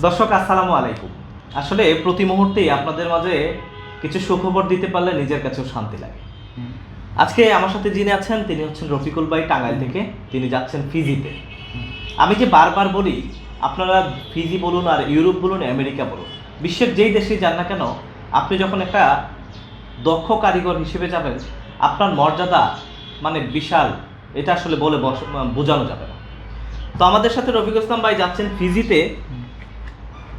দর্শক, আসসালামু আলাইকুম। আসলে প্রতি মুহূর্তেই আপনাদের মাঝে কিছু সুখবর দিতে পারলে নিজের কাছেও শান্তি লাগে। আজকে আমার সাথে যিনি আছেন, তিনি হচ্ছেন রফিকুল ভাই টাঙ্গাইল থেকে। তিনি যাচ্ছেন ফিজিতে। আমি যে বারবার বলি, আপনারা ফিজি বলুন আর ইউরোপ বলুন, আমেরিকা বলুন, বিশ্বের যেই দেশেই যান না কেন, আপনি যখন একটা দক্ষ কারিগর হিসেবে যাবেন, আপনার মর্যাদা মানে বিশাল, এটা আসলে বলে বোঝানো যাবে না। তো আমাদের সাথে রফিকুল ইসলাম ভাই যাচ্ছেন ফিজিতে।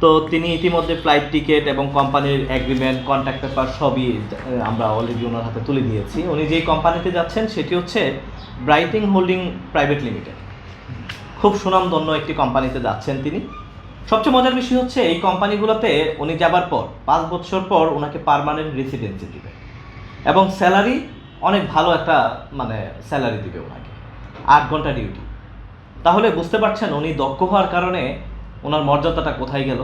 তো তিনি ইতিমধ্যে ফ্লাইট টিকিট এবং কোম্পানির এগ্রিমেন্ট কন্ট্যাক্ট পেপার সবই আমরা অলরেডি ওনার হাতে তুলে দিয়েছি। উনি যেই কোম্পানিতে যাচ্ছেন, সেটি হচ্ছে ব্রাইটিং হোল্ডিং প্রাইভেট লিমিটেড খুব সুনামধন্য একটি কোম্পানিতে যাচ্ছেন তিনি। সবচেয়ে মজার বিষয় হচ্ছে, এই কোম্পানিগুলোতে উনি যাবার পর, পাঁচ বছর পর ওনাকে পার্মানেন্ট রেসিডেন্সি দিবে। এবং স্যালারি অনেক ভালো একটা মানে স্যালারি দিবে ওনাকে আট ঘণ্টা ডিউটি তাহলে বুঝতে পারছেন, উনি দক্ষ হওয়ার কারণে ওনার মর্যাদাটা কোথায় গেল?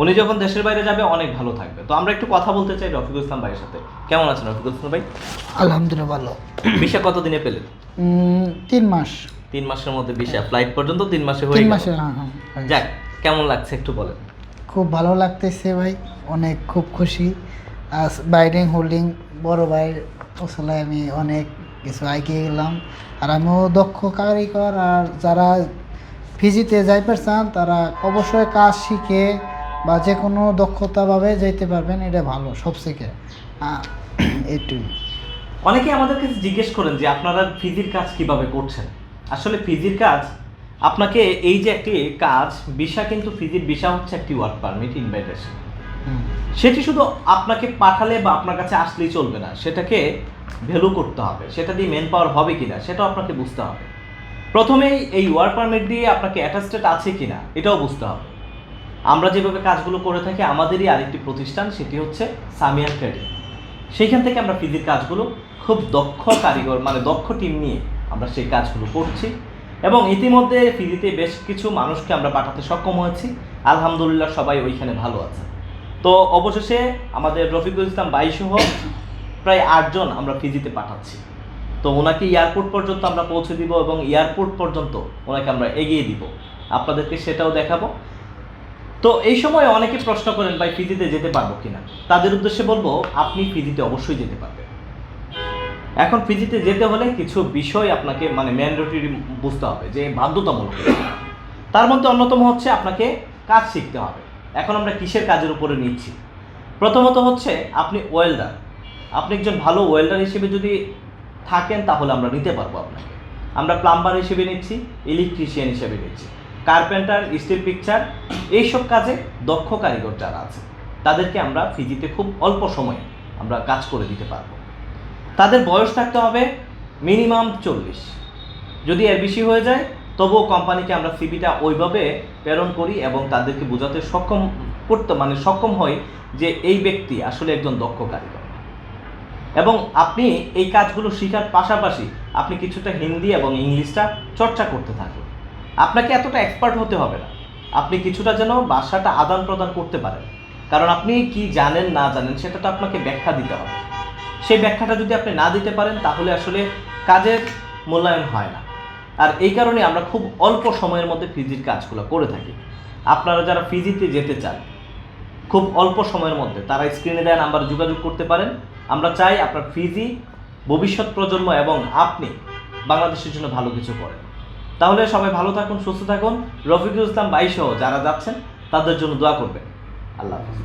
উনি যখন দেশের বাইরে যাবে অনেক ভালো থাকবে। তো আমরা একটু কথা বলতে চাই রফিকুল ইসলাম ভাইয়ের সাথে। কেমন আছেন রফিকুল ইসলাম ভাই? আলহামদুলিল্লাহ ভালো। ভিসা কতদিনে পেলেন? তিন মাস। তিন মাসের মধ্যে ভিসা ফ্লাইট পর্যন্ত তিন মাসে হয়ে মাসে হ্যাঁ হ্যাঁ যাক কেমন লাগছে একটু বলেন? খুব ভালো লাগতেছে ভাই। অনেক খুব খুশি। আজ বাইডিং হোল্ডিং বড় ভাইয়ের ওসলায় আমি অনেক কিছু এগিয়ে গেলাম। আর আমিও দক্ষ কারিগর আর যারা ফিজিতে যাইতে চান তারা অবশ্যই কাজ শিখে বা যে কোনো দক্ষতাভাবে যাইতে পারবেন এটা ভালো সব থেকে এইটুই। অনেকে আমাদের কাছে জিজ্ঞেস করেন যে আপনারা ফিজির কাজ কীভাবে করছেন? আসলে ফিজির কাজ আপনাকে এই যে একটি কাজ ভিসা কিন্তু ফিজির ভিসা হচ্ছে একটি ওয়ার্ক পারমিট ইনভাইটেশন সেটি শুধু আপনাকে পাঠালে বা আপনার কাছে আসলেই চলবে না সেটাকে ভ্যালু করতে হবে সেটা দিয়ে মেন পাওয়ার হবে কিনা সেটাও আপনাকে বুঝতে হবে। প্রথমেই এই ওয়ার্ক পারমিট দিয়ে আপনাকে অ্যাটাস্টেড আছে কিনা, এটাও বুঝতে হবে। আমরা যেভাবে কাজগুলো করে থাকি, আমাদেরই আরেকটি প্রতিষ্ঠান, সেটি হচ্ছে সামিয়ান ট্রেডিং সেইখান থেকে আমরা ফিজির কাজগুলো খুব দক্ষ কারিগর মানে দক্ষ টিম নিয়ে আমরা সেই কাজগুলো করছি। এবং ইতিমধ্যে ফিজিতে বেশ কিছু মানুষকে আমরা পাঠাতে সক্ষম হয়েছি। আলহামদুলিল্লাহ সবাই ওইখানে ভালো আছে। তো অবশেষে আমাদের রফিকুল ইসলাম বাইসহ প্রায় আটজন আমরা ফিজিতে পাঠাচ্ছি। তো ওনাকে এয়ারপোর্ট পর্যন্ত আমরা পৌঁছে দিব এবং এয়ারপোর্ট পর্যন্ত ওনাকে আমরা এগিয়ে দিব। আপনাদেরকে সেটাও দেখাবো। তো এই সময় অনেকে প্রশ্ন করেন, ভাই, ফিজিতে যেতে পারব কিনা? তাদের উদ্দেশ্যে বলব, আপনি ফিজিতে অবশ্যই যেতে পারবেন। এখন ফিজিতে যেতে হলে কিছু বিষয় আপনাকে মানে ম্যান্ডেটরি বুঝতে হবে যে বাধ্যতামূলক। তার মধ্যে অন্যতম হচ্ছে আপনাকে কাজ শিখতে হবে। এখন আমরা কিসের কাজের উপরে নিচ্ছি? প্রথমত হচ্ছে আপনি ওয়েল্ডার। আপনি একজন ভালো ওয়েল্ডার হিসেবে যদি থাকেন, তাহলে আমরা নিতে পারব আপনাকে। আমরা প্লাম্বার হিসেবে নিচ্ছি, ইলেকট্রিশিয়ান হিসেবে নিচ্ছি। কার্পেন্টার, স্টিল পিকচার, এইসব কাজে দক্ষ কারিগর যারা আছে, তাদেরকে আমরা ফিজিতে খুব অল্প সময়ে আমরা কাজ করে দিতে পারব। তাদের বয়স থাকতে হবে মিনিমাম চল্লিশ। যদি এর বেশি হয়ে যায়, তবুও কোম্পানিকে আমরা সিবিটা ওইভাবে প্রেরণ করি এবং তাদেরকে বোঝাতে সক্ষম করতে মানে সক্ষম হই যে এই ব্যক্তি আসলে একজন দক্ষ কারিগর। এবং আপনি এই কাজগুলো শেখার পাশাপাশি আপনি কিছুটা হিন্দি এবং ইংলিশটা চর্চা করতে থাকুন। আপনাকে এতটা এক্সপার্ট হতে হবে না। আপনি কিছুটা যেন ভাষাটা আদান প্রদান করতে পারেন। কারণ আপনি কি জানেন, না জানেন, সেটা তো আপনাকে ব্যাখ্যা দিতে হবে। সেই ব্যাখ্যাটা যদি আপনি না দিতে পারেন, তাহলে আসলে কাজের মূল্যায়ন হয় না। আর এই কারণে আমরা খুব অল্প সময়ের মধ্যে ফিজির কাজগুলো করে থাকি। আপনারা যারা ফিজিতে যেতে চান, খুব অল্প সময়ের মধ্যে তারা স্ক্রিনে দেওয়া নাম্বার যোগাযোগ করতে পারেন। আমরা চাই আপনার ফিজি, ভবিষ্যৎ প্রজন্ম এবং আপনি বাংলাদেশের জন্য ভালো কিছু করেন। তাহলে সবাই ভালো থাকুন, সুস্থ থাকুন। রফিকুল ইসলাম বাইসহ যারা যাচ্ছেন, তাদের জন্য দোয়া করবেন। আল্লাহ হাফিজ।